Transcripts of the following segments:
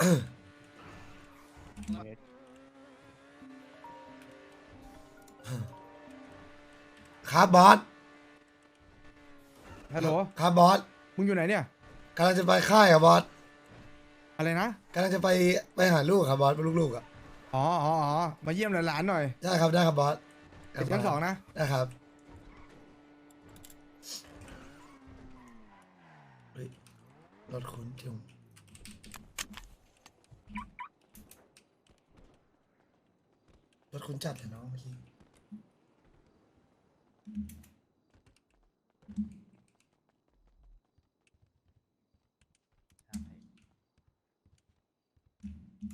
ครับบอส ฮัลโหล ครับบอสมึงอยู่ไหนเนี่ย กำลังจะไปค่ายครับบอสอะไรนะ กำลังจะไปไปหาลูกครับบอสลูกๆอะอ๋ออ๋ออ๋อมาเยี่ยมหลานๆหน่อยได้ครับได้ครับบอสติดชั้นสองนะ ได้ครับ เฮ้ยรถคุณจุงรถ คุณจัดเลยเนาะเมื่อกี้ใช่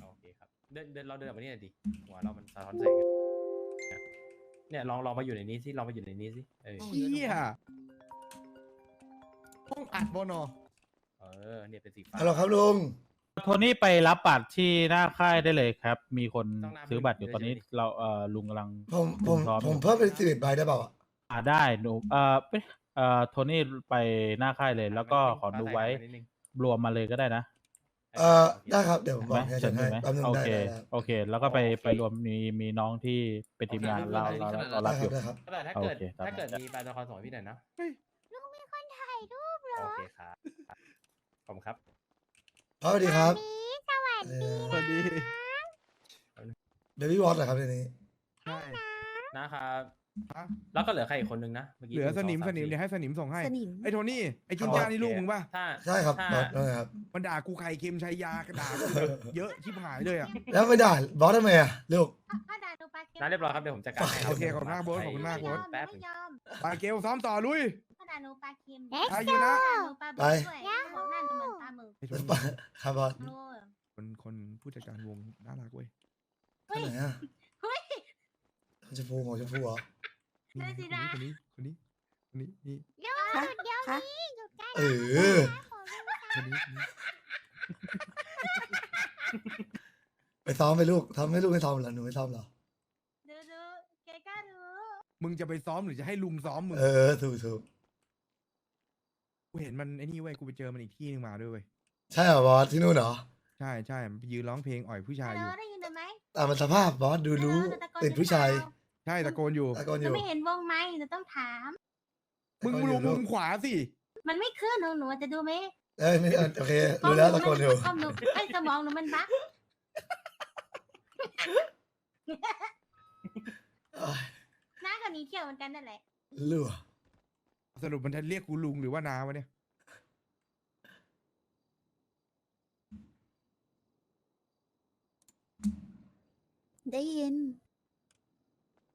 โอเคครับ เดินเดินเราเดินออกมานี่หน่อยดิหัวเรามันสะท้อนแสงอะเนี่ยลองลองมาอยู่ในนี้สิลองมาอยู่ในนี้สิเออเฮียห้องอัดบนอเออเนี่ยเป็นสีฟ้าฮัลโหลครับลุง โทนี่ไปรับบัตรที่หน้าค่ายได้เลยครับ มีคนต้องนำซื้อบัตรอยู่ไปตอนนี้เฉยเราเอ่อลุงกำลัง ผมผมพร้อม ผมเพิ่มเป็นสิบเอ็ดใบได้เปล่าอะอ่าได้หนูเอ่อเอ๊ะเอ่อโทนี่ไปหน้าค่ายเลย แล้วก็ขอดูไว้ฟ้าใสนิดนึงรวมมาเลยก็ได้นะเออได้ครับ เดี๋ยวผมเห็นบไหอมกให้จัดเห็ให้นไหมแป๊บนึงโอได้เคได้ได้โอเค แล้วก็ไปไปรวมมีมีน้องที่เป็นทีมงานเราเราเราเราได้รับคอรับยู่ ได้ครับ แต่ถ้าเกิดโอเคตามถ้าเกิดนั้นมีปลาตะคอนส่งให้พี่หน่อยนะ ลุงมีคนถ่ายรูปเหรอโอเคครับขอบคุณครับ สวัสดีครับนี่สวัสเอดีอสวัสดีเบบี้วอตเหรอครับในนี้ ใช่ นะครับ ฮะ แล้วก็เหลือใครอีกคนนึงนะเมื่อกี้เหลือสนิมงสงานิมเดี๋ยวให้สนิมส่งให้สนิมไอ้โทนี่ไอ้จุนจ้านี่ลูกมึงป่ะ ถ้าใช่ครับถ้าบอสว่าไงครับ มันด่ากูไข่เค็มชัยยากระด่ากูเยอะชิบหายเลยอะ แล้วไม่ได้บอสทำไมอะลูกพ่อด่าหนูปลาเค็มน่าเรียบร้อยครับเดี๋ยวผมจัดการให้รับโอเคขอบคุณมากโบ๊ทขอบคุณมากโบ๊ท แป๊บไม่นึงยอมปาเกลซ้อมต่อลุยพ่อด่าหนูปลาเค็มอายุนะด่าหนูป ไอ้โทครับนี่ครับบอสโอ้ยคนคนผู้จัดการวงน่ารักเว้ยเฮ้ยไหนอะเฮ้ยของชมพูของชมพูเหรอ นี่ได้สิคนนะนี้คนนี้คนนี้คนนี้นี่เดี๋ยวเดี๋ยวนี้หยุดได้เออ คนนี้คนนี้ไปซ้อมไปลูกทำให้ลูกไม่ซ้อมเหรอหนูไม่ซ้อมเหรอ ดูดูแกกล้าดูมึงจะไปซ้อมหรือจะให้ลุงซ้อมมึงเออถูกถูกกูเห็นมันไอ้นี่เว้ยกูไปเจอมันอีกที่หนึงมาด้วยเว้ย ใช่เหรอบอสที่นู่นเหรอใช่ใช่มันไปยืนร้องเพลงอ่อยผู้ชายฮัลอโหลยู่ได้ยินไหมตามมันสภาพบอสดูรู้ฮัลโหลตะโกนติดผู้ชายใช่ตะโกนอยู่ ตะโกนอหนูยู่ไม่เห็นวงไหมหนูต้องถาม มึงตะโกนอลยู่งลูมุกมขวาสิ มันไม่ขึ้นหนูหนูจะดูไหมเอ้ยไม่โอเครู้แล้วตะโกนอยู่คอมหนูไอ้สมองหนูมันบั๊กเอ้ยน้ากับนี้เที่ยวเหมือนกันนั่นแหละรั่วสรุปมันจะเรียกกูลุงหรือว่านาวะเนี่ย ได้ยิน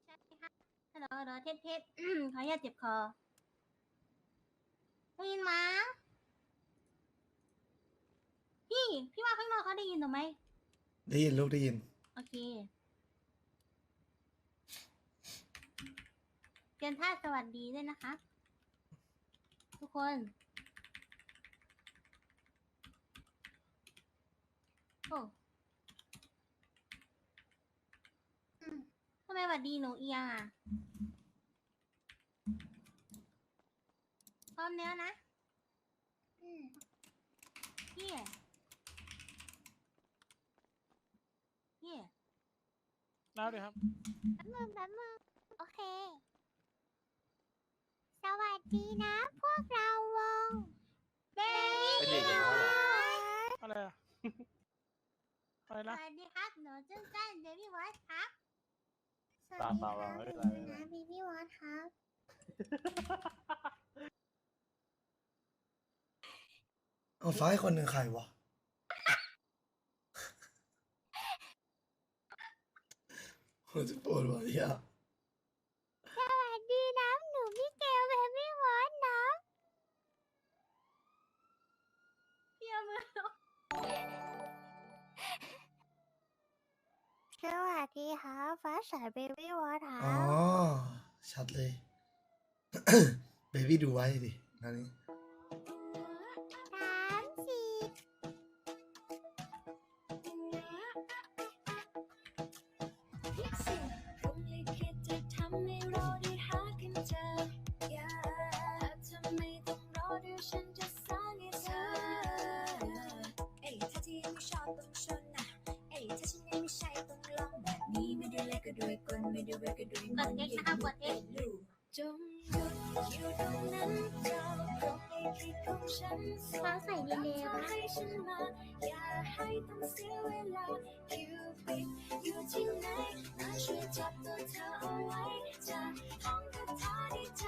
ใช่ค่ะฮัลโหลฮัลโหลเทสเทสอืมขออย่าตเจ็บคอได้ยินมาพี่ พี่ว่าข้างนอกเขาได้ยินหนูไหม ได้ยินลูกได้ยิน โอเคเตรียมท่าสวัสดีด้วยนะคะ ทุกคน โอ้อืมทำ ไมสวัสดีหนูเอียงอะพร้อมแล้วนะ อืมเฮียเฮียแล้วเลยครับ แป๊บนึงแป๊บนึงโอเค สวัสดีนะ พวกเราวงเบเป็นเด็กอย่างนั้นเหรอ อะไรอะ อะไรสนะ วัสดีครับ หนูจุ้นจ้านเบบี้วอทครับ สวัล่าสดีเปคล่ารับเปล่าหนูนะเบบี้วอทครับ เอาฟ้ายคนหนึ่งใครวะผมจะป วัสดีครับฟ้าใสเบบี้วอทอ๋อชัดเลย เบบี้ดูไว้ดินั่นนี่ ก็ด้วยกลไม่ด้ว้ก็ด้วยมันยังไม่เป็นลูกจงยุดอยู่ตรงนั้นเจ้าตรงในคิดของฉันฟ้าใสดีเลยปะให้ฉันมาอย่าให้ต้องเสียเวลาคิวปิดอยู่ที่ไหนมาช่วยจับตัวเธอเอาไว้จะท่องคาถาในใจ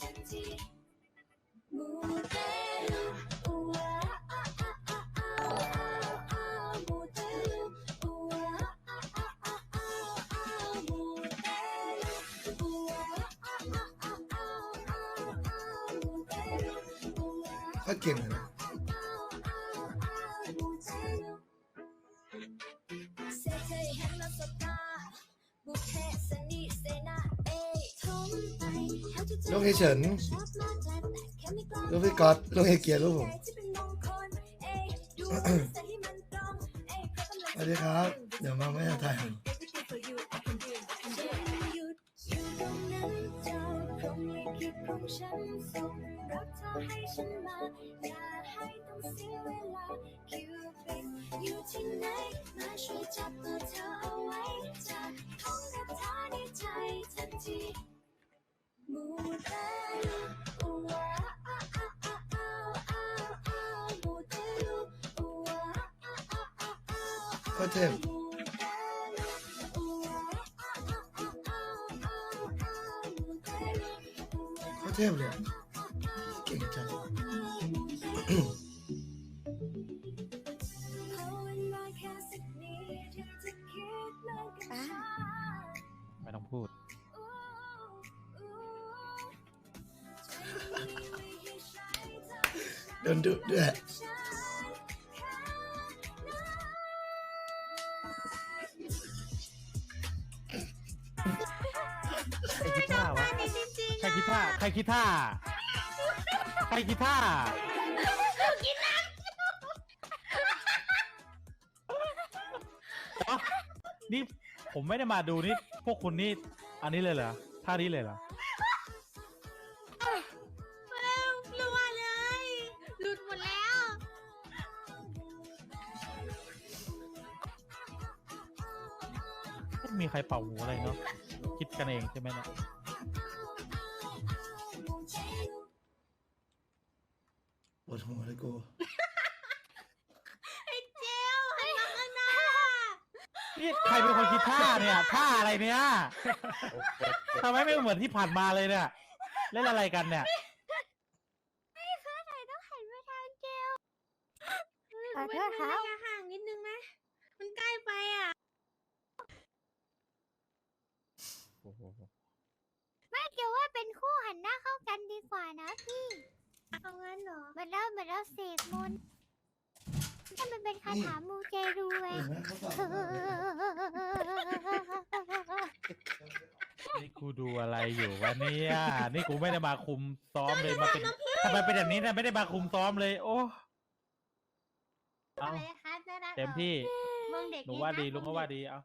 ทันทีมูเตลู วาก็เก่งเลยนะลูกเฮเฉินลูกพี่ก๊อตลูกเฮเกียร์ลูกผมสวัสดีครับ ตของฉันส่งรักเธอให้ฉันมา อย่าให้ต้องเสียเวลาคิวปิดอยู่ที่ไหน มาช่วยจับตัวเธอเอาไว้จะท่องคาถาในใจทันทีมูเตลูอูวาอาอาอาอาอาอามูเตลูอูวาอาอาอาอา เทพเลยอะเก่งจังไม่ต้องพูดโดนดุด้วย ครคิดท่า ใครคิดท่า ใครคิดท่าอ๋อนี่ผมไม่ได้มาดูนี่ พวกคุณนี่ อันนี้เลยเหรอ ท่านี้เลยเหรอรัวเลย หลุดหมดแล้ว ไม่มีใครเป่าหูอะไรเนาะ คิดกันเองใช่ไหมเนี่ย ดหัวเลยกูไอ้เจลหันมาข้างหน้านี่ใครเป็นคนคิดท่าเนี่ยท่าอะไรเนี่ยทำไมไม่เหมือนที่ผ่านมาเลยเนี่ยเล่นอะไรกันเนี่ย ต้องหันมาทางเจล ขอโทษครับ ระยะห่างนิดนึงนะ มันใกล้ไปอะ ไม่เกี่ยวว่าเป็นคู่หันหน้าเข้ากันดีกว่านะพี่ เอางั้นเหร อเหมือนเราเหมือนเราเสกมนต์ถ้ามันเป็นคาถามูเจรูไงเห็นไหมเขาฝากมานี่กูดูอะไรอยู่วะเนี่ยนี่กูไม่ได้มาคุมซ้อมเลยมาเป็นทำไมเป็นแบบนี้เนี่ยไม่ได้มาคุมซ้อมเลย โอ้เอาอะไรคะน่ารักเต็มที่มองเด็กหนูว่าดีะลุงก็ว่าดีเอา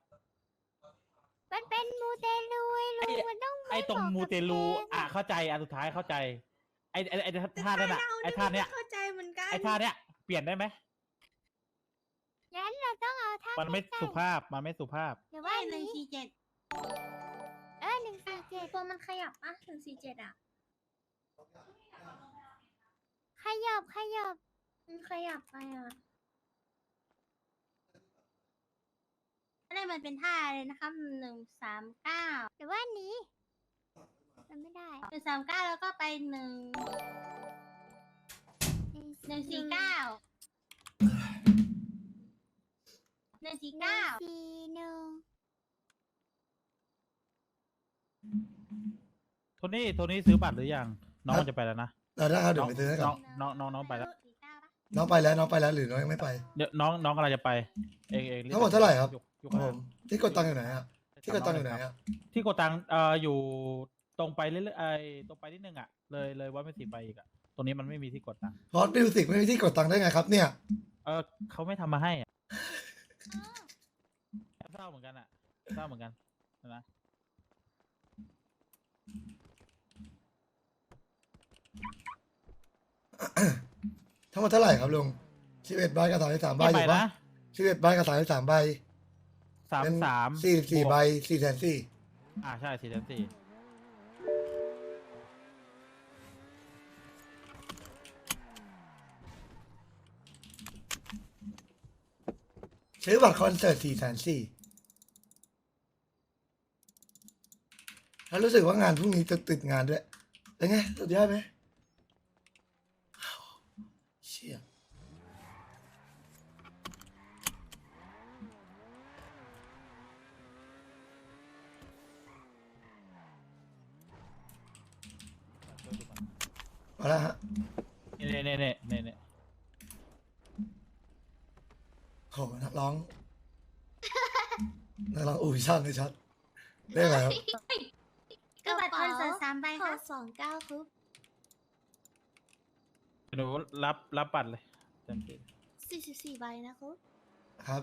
มันเป็นมูเตลูไอ้ลุงมันต้องไอ้ตรงบกมูกับเตลูองอะเข้าใจอันสุดท้ายเข้าใจ ไอ้ไอ้ไอ้ท่านั้นอะไอ้ท่าเนี้ยเข้าใจเหมือนกันไอ้ท่าเนี้ยเปลี่ยนได้ไหมงั้นเราต้องเอาท่ามันไม่ใกล้ๆสุภาพมันไม่สุภาพ หรือว่าว่าหนึ่งนี้สี่เจ็ดเออหนึ่งสี่เจ็ดตัวมันขยับปะหนึ่งสี่เจ็ดอะขยับขยับมันขยับไปอะอะไรมันเป็นท่าเลยนะครับหนึ่งสามเก้าหรือว่านี้ มันไม่ได้หนึ่งสามเก้าแล้วก็ไปหนึ่งหนึ่งสี่เก้าหนึ่งสี่หนึ่เก้างสี่หนึ่งโทนี่โทนี่ซื้อบัตรหรือยัง น้องมันจะไปแล้วนะเราได้ครับเดี๋ยวไปซื้อให้ก่น้ออนงน้องน้องน้องไปแล้วสี่เก้าปะน้องไปแล้วน้องไปแล้วหรือน้องยังไม่ไป เดี๋ยวน้องน้องกำลังจะไป เองเองบทั้งหมดเท่าไหร่ครับ ยกยกครับผมามที่กดตังค์อยู่ไหนอะที่กดตังค์อยู่ไหนครับอะที่โกตังเอ่ออยู่ ตรงไปเรื่อยๆไอ้ตรงไปนิดนึงอะ เลยเลยวัดไม่สีไปอีกอะ ตรงนี้มันไม่มีที่กดตังค์พอดมิวสิกไม่มีที่กดตังค์ได้ไงครับ เนี่ย เออเขาไม่ทำมาให้อะเศร้าเหมือนกันอะเศร้าเหมือนกันนะทั้งหมดเท่าไหร่ครับลุงสิบเอ็ดใบกับสามสิบสามใบกี่อใบยู่ปะนะสิบเอ็ดใบกับสามสิบสามใบสามเป็นสามสี่สิบสี่วกใบสี่แสนสี่อ่าใช่สี่แสนสี่ ซื้อบัตรคอนเสิร์ตสี่แสนสี่แล้วรู้สึกว่างานพรุ่งนี้จะติดงานด้วยเป็นไงสุดยอดไหมเชี่ย มาแล้วฮะ เน่เน่เน่เน่เน่ โหนักร้องนักร้องอู่ช่างเลยชัดได้ไหมครับก็บัตรคอนเสิร์ตสามใบหค่ะกสองเก้าครับหนูรับรับบัตรเลยเต็มที่สี่สิบสี่ใบนะครับครับ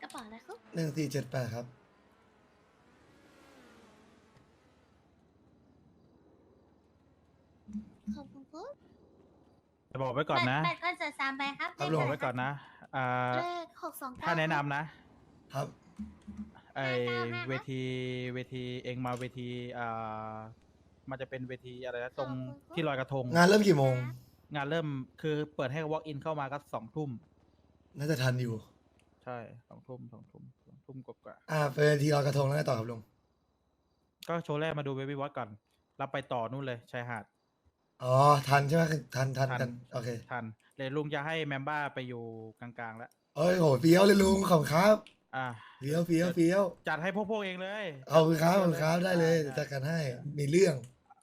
กระเป๋านะครับหนึ่งสี่เจ็ดแปดครับขอบคุณครับจะบอกไว้ก่อนนะบัตรคอนเสิร์ตสามใบครับครับเลขบอกอะไรไว้ก่อนนะ อ่าเลขหกสองเก้าถ้าแนะนำนะครับ ไอเวทีเวทีเองมาเวทีอ่ามันจะเป็นเวทีอะไรนะตรงที่ลอยกระทง งานเริ่มกี่โมง งานเริ่มคือเปิดให้ walk in เข้ามาก็สองทุ่ม น่าจะทันอยู่ ใช่สองทุ่มสองทุ่มสองทุ่มกว่าอ่าเป็นทีลอยกระทงแล้วไงต่อครับลุง ๆก็โชว์แรกมาดูเบบี้วอตก่อนรับไปต่อนู่นเลยชายหาด อ๋อ ทันใช่ไหมทันทันทันกันโอเค ทัน เดี๋ยวลุงจะให้แมมบ้าไปอยู่กลางๆแล้วเอ้ยโหเฟี้ยวเลยลุงขอบคุณครับอ่า เฟี้ยวเฟี้ยวเฟี้ยวจัดให้พวกพวกเองเลยเอาคุณครับขอบคุณครับได้เลยได้จัดการให้มีเรื่อง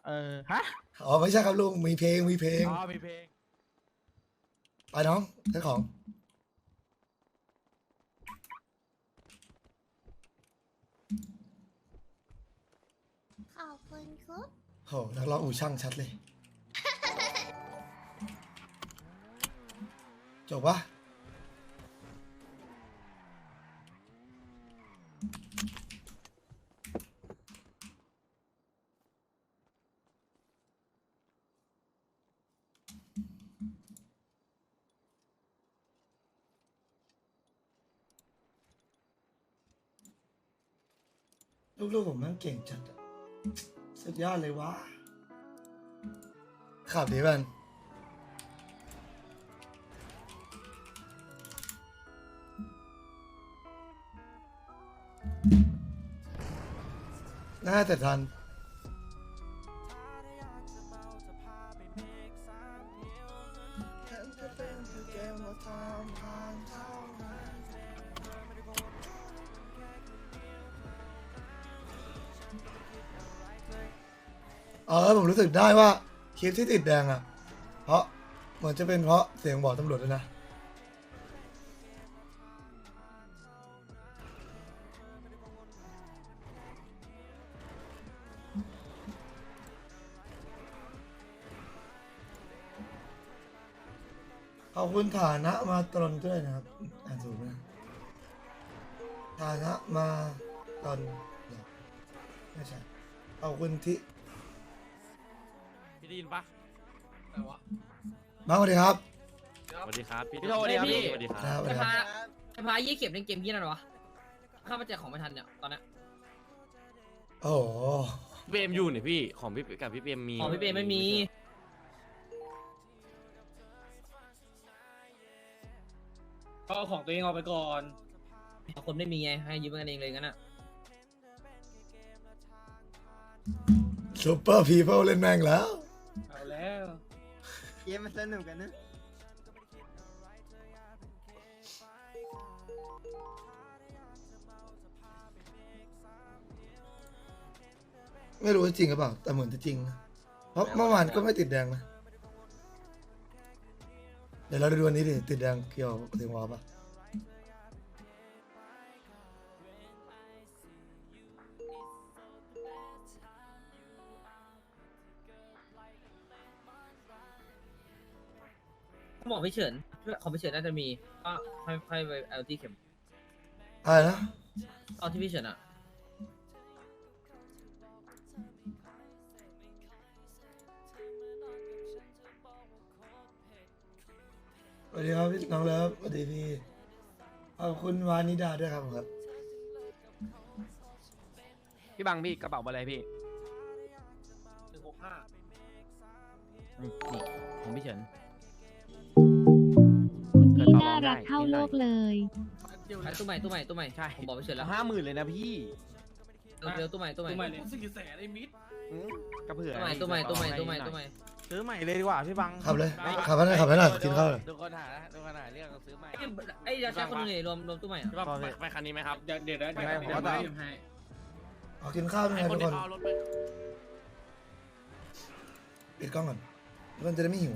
เออฮะอ๋อไม่ใช่ครับลุงมีเพลงมีเพลงอ๋อมีเพลงไปน้องเจ้าของขอบคุณครับ โหนักร้องอู่ช่างชัดเลย จบปะลูกๆผมแม่งเก่งจัดอะสุดยอดเลยวะขับดีมัน น่าจะทัน เออผมรู้สึกได้ว่าคลิปที่ติดแดงอะ เพราะเหมือนจะเป็นเพราะเสียงบอกตำรวจด้วยนะ อบคุณฐานะมาตรนด้วยนะครับอ่านถูกไหมฐานะมาตรนเหรอไม่ใช่ขอบคุณที่พี่ได้ยินปะมาสวัสดีครับสวัสดีครับพี่พี่โทษดีครับพี่ สวัสดีคครัรับบสวัสไอ้ดีคพารับไอ้พายี่เข็มเล่นเกมยี่นั่นวะข้ามาแจกของไม่ทันเนี่ยตอนเนี้ยโอ้โหพี่เปรมอยู่เนี่ยพี่ ของพี่กับพี่เปรมมีของพี่เปไม่มี ก็เอาของตัวเองเอาไปก่อน คนไม่มีไงให้ยืมกันเองเลยงั้นอะซูเปอร์พีเพิลเล่นแม่งแล้ว เอาแล้ว เกมมันสนุกกันนะไม่รู้ว่าจริงหรือเปล่าแต่เหมือนจะจริงนะเพราะเมื่อวานก็ไม่ติดแดงนะ เดี๋ยวเราดูวันนี้ดิติดแดงเกี่ยวกับเสียงวอลปะหมอพี่เฉินของพี่เฉินน่าจะมีก็ให้ให้ไปเอาที่เข็มอะไรนะเอาที่พี่เฉินอะ วัสดีครับพี่น้องเลิฟสวัสดีพี่ขอบคุณวานิดาด้วยครับผมครับ พี่บังพี่กระเป๋าอะไรพี่หนึ่งหกห้านี่ของพี่เฉินคุณเกิดพี่ต่อรน่าองได้รักเข้านิดหโลน่อยกเลย อะตู้ใหม่ตู้ใหม่ตู้ใหม่ใช่ผมบอกไปเฉยแล้วห้าหมื่นเลยนะพี่เออเดี๋ยวตู้ใหม่ตู้ใหม่ตู้ใหม่ตู้เลยสี่แสนไอ้มิดอืมกระเผื่อใหม่ตู้ใหม่ตู้ใหม่ตู้ใหม่ตู้ใหม่ ซื้อใหม่เลยดีกว่าพี่บังขับเลยขับไปหน่อยขับไปหน่อยกินข้าวเลยดูคนหานะดูคนหาเรียกซื้อใหม่ ไอ้ไอ้ยาชาคนหนึงเนี่ยรวมรวมตู้ใหม่เหรอพี่บังไปไปคันนี้ไหมครับ เดี๋ยวเดี๋ยวนะเดี๋ยวไม่เดี๋ยวผมก็เดี๋ยวตามให้เอากินข้าวยังไงให้คทุนกคที่นเอารถไปปิดกล้องก่อนทุกคนจะได้ไม่หิว